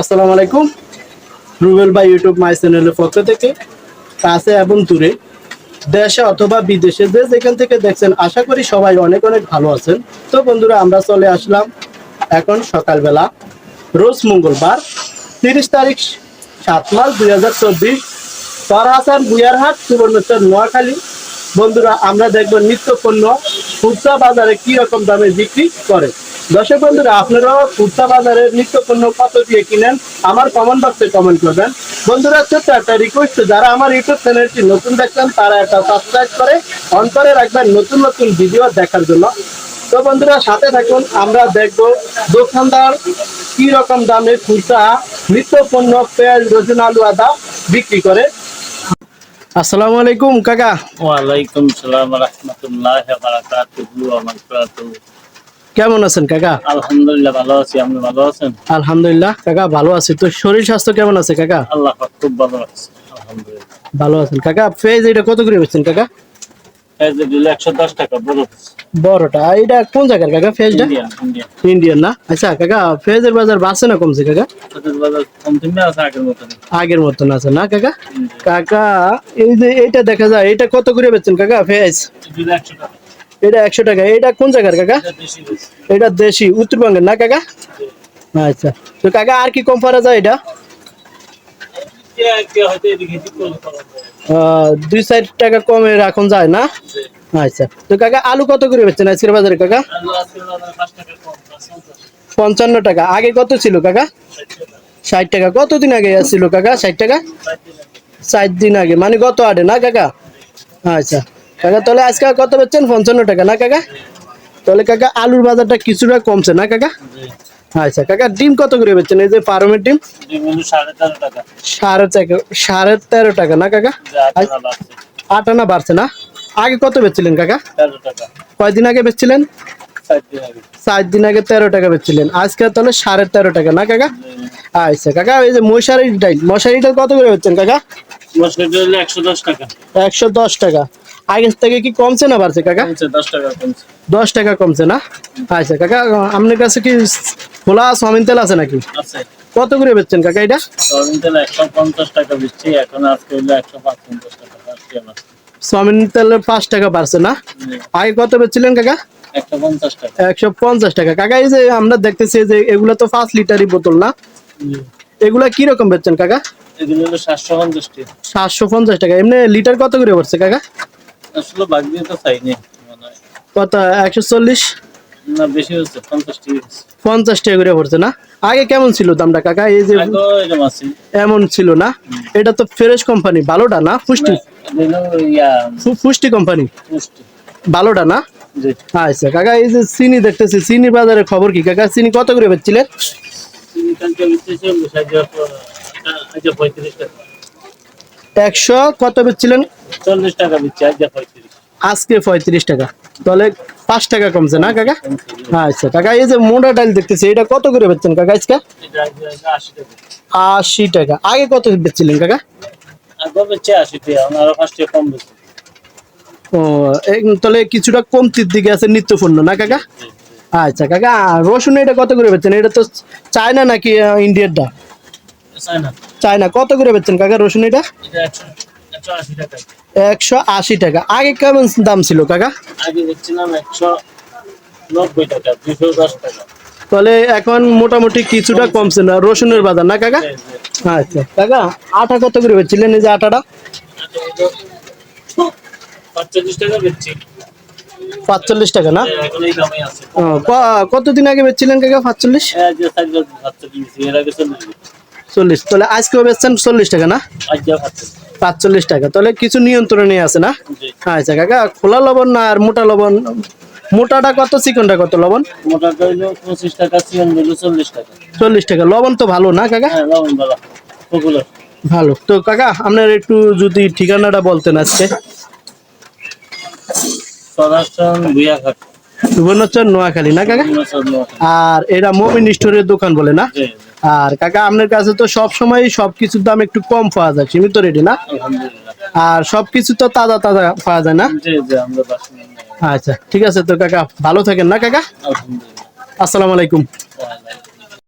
আসসালামু আলাইকুম। রুবেল বা ইউটিউব মাই চ্যানেলের পক্ষ থেকে, কাছে এবং দূরে, দেশে অথবা বিদেশে যে যেখান থেকে দেখছেন, আশা করি সবাই অনেক অনেক ভালো আছেন। তো বন্ধুরা, আমরা চলে আসলাম এখন সকালবেলা, রোজ মঙ্গলবার, তিরিশ তারিখ, সাত মাস দুই হাজার চব্বিশ হাসান বুয়ারহাট, সুবর্ণচর, নোয়াখালী। বন্ধুরা, আমরা দেখব নিত্য পণ্য, খুচরা বাজারে কি রকম দামে বিক্রি করে। দর্শক বন্ধুরা আপনারাও খুচরা বাজারের নিত্য পণ্য কত দিয়ে কিনেন, আমার কমেন্ট বক্সে কমেন্ট করবেন। বন্ধুরা, ছোট্ট একটা রিকোয়েস্ট যারা আমার ইউটিউব চ্যানেলটি নতুন দেখছেন, তারা একটা সাবস্ক্রাইব করে অন করে রাখবেন নতুন নতুন ভিডিও দেখার জন্য। তো বন্ধুরা, সাথে থাকুন, আমরা দেখব দোকানদার কি রকম দামে খুচরা নিত্য পণ্য পেঁয়াজ রসুন, আলু, আদা বিক্রি করে। আসসালামু আলাইকুম, কাকা। ওয়ালাইকুম সালাম, রহমতুল্লাহ বারাকাতুহু, ওয়া মাগফিরাতুহু। কেমন আছেন কাকা? আলহামদুলিল্লাহ ভালো আছি। আপনি ভালো আছেন? আলহামদুলিল্লাহ কাকা ভালো আছি। তো শরীর স্বাস্থ্য কেমন আছে কাকা? আল্লাহ খুব ভালো আছে আলহামদুলিল্লাহ। ভালো আছেন কাকা। ফেজ এটা কত করে বেচছেন কাকা? যে দিলে একশো দশ টাকা বড় বড়টা। এটা কোন জায়গার কাকা ফেজটা? ইন্ডিয়ান না? আচ্ছা কাকা ফেজের বাজার বাড়ছে না কমছে কাকা? ছোটের বাজার কম তুমি আছে আগের মতন আগের মতন আছে না কাকা? কাকা এই যে এটা দেখা যায় এটা কত করে বেচছেন কাকা ফেজ? দিলে একশো টাকা। এটা একশো টাকা। এটা কোন জায়গার কাকা? এটা দেশি উত্তরবঙ্গের না কাকা? আচ্ছা। তো কাকা আর কি কম পারা যায় এটা? দুই চার টাকা কমে রাখুন যায় না? আচ্ছা। তো কাকা আলু কত করে বেচছেন আজকের বাজারে কাকা? পঞ্চান্ন টাকা। আগে কত ছিল কাকা? ষাট টাকা, কতদিন আগে ছিল কাকা ষাট টাকা? ষাট টাকা। ষাট দিন আগে। মানে গত আটে না কাকা? আচ্ছা। কাকা তাহলে আজকে কত বেচছেন? পঞ্চান্ন টাকা না কাকা? তাহলে কাকা আলুর বাজারটা কিছুটা কমছে না কাকা? আচ্ছা কাকা ডিম কত করে বেচছেন? এই যে ফার্মের ডিম? সাড়ে তেরো টাকা। সাড়ে তেরো টাকা না কাকা? আট আনা বাড়ছে। না? আগে কত বেচছিলেন কাকা? কয়দিন আগে বেচছিলেন? ষাট দিন আগে। চার দিন আগে তেরো টাকা বেচছিলেন। আজকে তাহলে সাড়ে তেরো টাকা না কাকা? আচ্ছা কাকা এই যে মশারি ডাইল মশারি ডাইল কত করে কাকা? হলো একশো দশ টাকা। একশো দশ টাকা। আগের থেকে কি কমছে না বাড়ছে কাকা? দশ টাকা কমছে। দশ টাকা কমছে না? আচ্ছা কাকা আপনার কাছে কি খোলা সমিন তেল আছে নাকি? আছে। কত করে বেচছেন কাকা এটা? সয়াবিন তেল একশো পঞ্চাশ টাকা এখন আজকে হলো একশো পাঁচ পঞ্চাশ টাকা তেলের পাঁচ টাকা বাড়ছে না? আগে কত বেচছিলেন কাকা? একশো পঞ্চাশ টাকা। একশো পঞ্চাশ টাকা। কাকা এই যে আমরা দেখতেছি যে এগুলো তো পাঁচ লিটারই বোতল না? এগুলা কি রকম বেচছেন কাকা? এগুলো হলো সাতশো পঞ্চাশ টাকা। এমনি লিটার কত করে পড়ছে কাকা? আসলে বাগ দিয়ে তো কত একশো চল্লিশ? না বেশি হচ্ছে টাকা করে পড়ছে না? আগে কেমন ছিল দামটা কাকা? এই যে এমন ছিল না? এটা তো ফ্রেশ কোম্পানি ভালোটা না? পুষ্টি? পুষ্টি কোম্পানি? ভালোটা না? আচ্ছা কাকা এই যে চিনি দেখতেছি চিনি বাজারের খবর কি কাকা? চিনি কত করে বেচছিলেন? একশো কত বেচছিলেন? চল্লিশ টাকা আজকে পঁয়ত্রিশ টাকা। তাহলে পাঁচ টাকা কমছে না কাকা? আচ্ছা কাকা এই যে মোটা ডাল দেখতেছি এটা কত করে বেচছেন কাকা আজকে? আশি টাকা। আগে কত বেচছিলেন কাকা? ও তাহলে কিছুটা কমতির দিকে আছে নিত্য পণ্য না কাকা? আচ্ছা কাকা রসুন এটা কত করে বেচছেন? এটা তো চায়না নাকি ইন্ডিয়ারটা? চায়না। কত করে বেচছেন কাকা রসুন এটা? একশো আশি টাকা। আগে কেমন দাম ছিল কাকা? আগে দেখছিলাম একশো নব্বই টাকা দুশো দশ টাকা। তাহলে এখন মোটামুটি কিছুটা কমছে না রসুনের বাজার না কাকা? আচ্ছা কাকা আটা কত করে বেচছিলেন এই যে আটাটা? টাকা বেচছি। পাঁচচল্লিশ টাকা না? কতদিন আগে বেচছিলেন কাকা পাঁচচল্লিশ? চল্লিশ। তাহলে আজকেও বেচছেন চল্লিশ টাকা না? পাঁচচল্লিশ টাকা। তাহলে কিছু নিয়ন্ত্রণে আছে না? আচ্ছা কাকা খোলা লবণ না আর মোটা লবণ? মোটাটা কত চিকনটা কত লবণ? মোটাটা হইল পঁচিশ টাকা চিকেন হইল চল্লিশ টাকা। চল্লিশ টাকা। লবণ তো ভালো না কাকা? হ্যাঁ লবণ ভালো। ভালো। তো কাকা আপনার একটু যদি ঠিকানাটা বলতেন আজকে। সদাসন ভুইয়াঘাট। সুবর্ণচর নোয়াখালী না কাকা? আর এরা মমিন স্টোরের দোকান বলে না? আর কাকা আপনার কাছে তো সব সময় সবকিছুর দাম একটু কম পাওয়া যায় সীমিত রেডি না? আর সবকিছু তো তাজা তাজা পাওয়া যায় না? আচ্ছা ঠিক আছে তো কাকা ভালো থাকেন না কাকা? আসসালামু আলাইকুম।